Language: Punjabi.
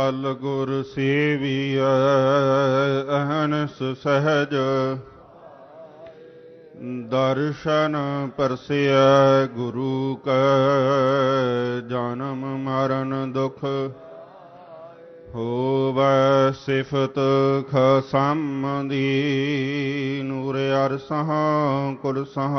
ਅਲ ਗੁਰ ਸੇਵੀਐ ਅਹਨਸ ਸਹਜ। ਦਰਸ਼ਨ ਪਰਸਿਐ ਗੁਰੂ ਕੈ, ਜਨਮ ਮਰਨ ਦੁਖ ਹੋਵੈ ਸਿਫਤ ਖਸਮ ਦੀ ਨੂਰ ਅਰਸਹ, ਕੁਲ ਸਹ।